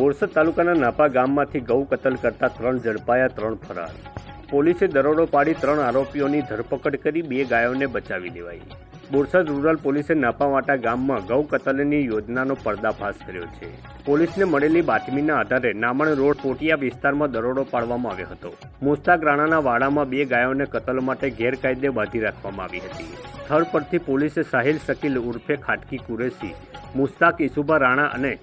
બોરસદ તાલુકાના નાપા ગામમાંથી ગૌ કતલ કરતા ત્રણ ઝડપાયા ત્રણ ફરાર. પોલીસે દરોડો પાડી ત્રણ આરોપીઓની ધરપકડ કરી બે ગાયોને બચાવી લેવાઈ. બોરસદ રૂરલ પોલીસે નાપાવાટા ગામમાં ગૌ કતલની યોજનાનો પર્દાફાશ કર્યો છે. પોલીસને મળેલી બાતમીના આધારે નામણ રોડ પોટિયા વિસ્તારમાં દરોડો પાડવામાં આવ્યો હતો. મુસ્તાક રાણાના વાડામાં બે ગાયોને કતલ માટે ગેરકાયદે બાંધી રાખવામાં આવી હતી. સ્થળ પરથી પોલીસે સાહિલ શકીલ ઉર્ફે ખાટકી કુરેશી મુસ્તાક ઇસુબા રાણા અને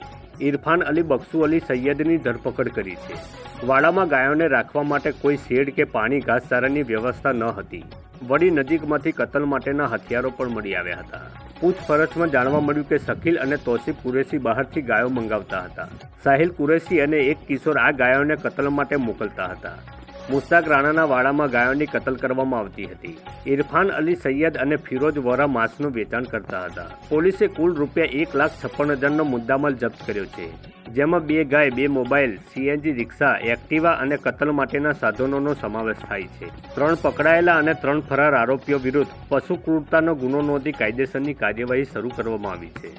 ઇરફાન અલી બક્સુ અલી સૈયદની ધરપકડ કરી છે. વાડામાં ગાયોને રાખવા માટે કોઈ શેડ કે પાણી ઘાસચારાની વ્યવસ્થા ન હતી. વળી નજીકમાંથી કતલ માટેના હથિયારો પણ મળી આવ્યા હતા. પૂછપરછમાં જાણવા મળ્યું કે શકીલ અને તોસીફ કુરેશી બહારથી ગાયો મંગાવતા હતા. સાહિલ કુરેશી અને એક કિશોર આ ગાયોને કતલ માટે મોકલતા હતા. મુસ્તાક રાણાના વાડામાં ગાયોની કતલ કરવામાં આવતી હતી. ઇરફાન અલી સૈયદ અને ફિરોજ વોરા માંસનું વેચાણ કરતા હતા. પોલીસે કુલ રૂપિયા એક લાખ છપ્પન હજારનો મુદ્દામાલ જપ્ત કર્યો છે. જેમાં બે ગાય, બે મોબાઈલ, સીએનજી રિક્ષા, એક્ટિવા અને કતલ માટેના સાધનોનો સમાવેશ થાય છે. ત્રણ પકડાયેલા અને ત્રણ ફરાર આરોપીઓ વિરુદ્ધ પશુ ક્રૂરતાનો ગુનો નોંધી કાયદેસરની કાર્યવાહી શરૂ કરવામાં આવી છે.